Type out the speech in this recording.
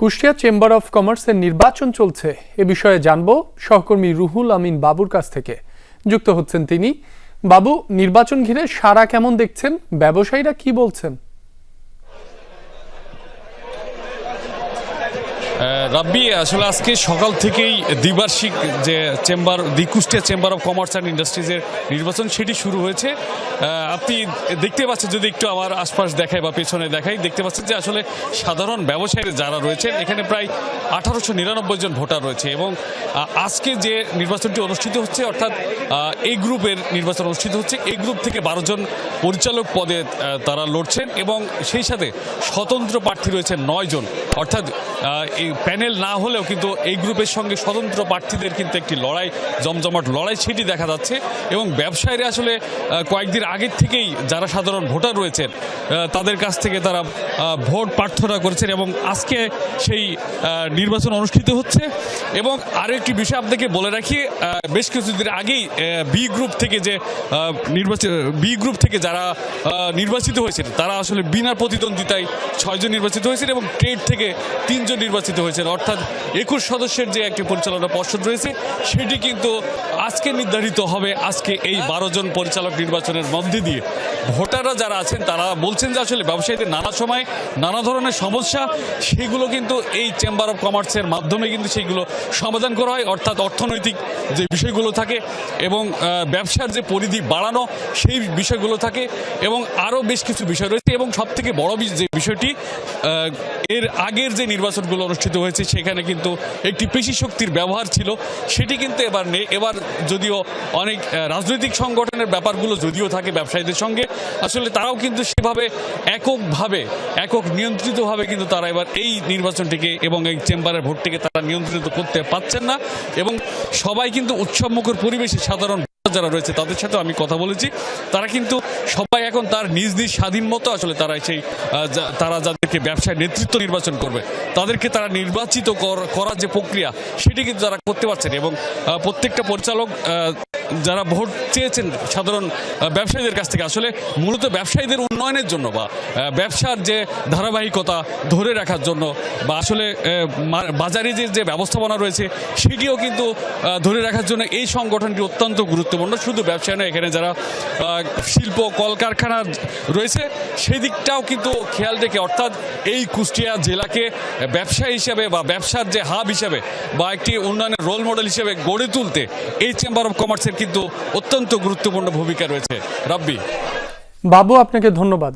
Kushtia chamber of কমার্সের নির্বাচন চলছে। এ বিষয়ে জানব সহকর্মী রুহুল আমিন বাবুর কাছ থেকে। যুক্ত হচ্ছেন তিনি। বাবু, নির্বাচন ঘিরে সারা কেমন দেখছেন? ব্যবসায়ীরা কি বলছেন? রাব্বি, আসলে আজকে সকাল থেকেই দ্বিবার্ষিক যে chamber the Kushtia chamber of commerce and ইন্ডাস্ট্রিজের নির্বাচন, সেটি শুরু হয়েছে। আপনি দেখতে পাচ্ছেন, যদি একটু আমার আশপাশ দেখায় বা পেছনে দেখাই দেখতে পাচ্ছেন যে আসলে সাধারণ ব্যবসায়ী যারা রয়েছেন, এখানে প্রায় আঠারোশো নিরানব্বই জন ভোটার রয়েছে এবং আজকে যে নির্বাচনটি অনুষ্ঠিত হচ্ছে, অর্থাৎ এই গ্রুপের নির্বাচন অনুষ্ঠিত হচ্ছে এই গ্রুপ থেকে বারো জন পরিচালক পদে তারা লড়ছেন এবং সেই সাথে স্বতন্ত্র প্রার্থী রয়েছে নয় জন। অর্থাৎ প্যানেল না হলেও কিন্তু এই গ্রুপের সঙ্গে স্বতন্ত্র প্রার্থীদের কিন্তু একটি লড়াই, জমজমাট লড়াই সেটি দেখা যাচ্ছে। এবং ব্যবসায়ীরা আসলে কয়েকদিন আগের থেকেই যারা সাধারণ ভোটার রয়েছেন তাদের কাছ থেকে তারা ভোট প্রার্থনা করেছেন এবং আজকে সেই নির্বাচন অনুষ্ঠিত হচ্ছে। এবং আরও একটি বিষয় আপনাকে বলে রাখি বেশ কিছুদিন আগেই বি গ্রুপ থেকে যে নির্বাচন বি গ্রুপ থেকে যারা নির্বাচিত হয়েছেন, তারা আসলে বিনা প্রতিদ্বন্দ্বিতায় ছয়জন নির্বাচিত হয়েছেন এবং ট্রেড থেকে তিনজন নির্বাচিত হয়েছেন। অর্থাৎ একুশ সদস্যের যে একটি পরিচালনা পর্ষদ রয়েছে সেটি কিন্তু আজকে নির্ধারিত হবে, আজকে এই বারো জন পরিচালক নির্বাচনের মধ্যে দিয়ে। ভোটাররা যারা আছেন, তারা বলছেন যে আসলে ব্যবসায়ীদের নানা সময় নানা ধরনের সমস্যা, সেগুলো কিন্তু এই চেম্বার অফ কমার্সের মাধ্যমে কিন্তু সেইগুলো সমাধান করা হয়। অর্থাৎ অর্থনৈতিক যে বিষয়গুলো থাকে এবং ব্যবসার যে পরিধি বাড়ানো, সেই বিষয়গুলো থাকে এবং আরও বেশ কিছু বিষয় রয়েছে এবং সব থেকে বড় যে বিষয়টি এর আগের যে নির্বাচনগুলো অনুষ্ঠিত হয়েছে, সেখানে কিন্তু একটি পেশি শক্তির ব্যবহার ছিল। সেটি কিন্তু এবার নেই এবার যদিও অনেক রাজনৈতিক সংগঠনের ব্যাপারগুলো যদিও থাকে ব্যবসায়ীদের সঙ্গে, আসলে তারাও কিন্তু সেভাবে এককভাবে, একক নিয়ন্ত্রিতভাবে কিন্তু তারা এবার এই নির্বাচনটিকে এবং এই চেম্বারের ভোটটিকে তারা নিয়ন্ত্রিত করতে পারছেন না এবং সবাই কিন্তু উৎসবমুখর পরিবেশে সাধারণ যারা রয়েছে, তাদের সাথে আমি কথা বলেছি। তারা কিন্তু সবাই এখন তার নিজ নিজ স্বাধীন মতো আসলে তারা সেই তারা যাদেরকে ব্যবসায় নেতৃত্ব নির্বাচন করবে, তাদেরকে তারা নির্বাচিত কর- করার যে প্রক্রিয়া, সেটি কিন্তু তারা করতে পারছেন এবং প্রত্যেকটা পরিচালক যারা ভোট চেয়েছেন সাধারণ ব্যবসায়ীদের কাছ থেকে, আসলে মূলত ব্যবসায়ীদের উন্নয়নের জন্য বা ব্যবসার যে ধারাবাহিকতা ধরে রাখার জন্য বা আসলে বাজারে যে যে ব্যবস্থাপনা রয়েছে সেটিও কিন্তু ধরে রাখার জন্য এই সংগঠনটি অত্যন্ত গুরুত্বপূর্ণ। শুধু ব্যবসায় নয়, এখানে যারা শিল্প, কলকারখানা রয়েছে সেই দিকটাও কিন্তু খেয়াল রেখে, অর্থাৎ এই কুষ্টিয়া জেলাকে ব্যবসা হিসেবে বা ব্যবসার যে হাব হিসেবে বা একটি উন্নয়নের রোল মডেল হিসেবে গড়ে তুলতে এই চেম্বার অফ কমার্সের কিন্তু অত্যন্ত গুরুত্বপূর্ণ ভূমিকা রয়েছে। রাব্বি। বাবু আপনাকে ধন্যবাদ।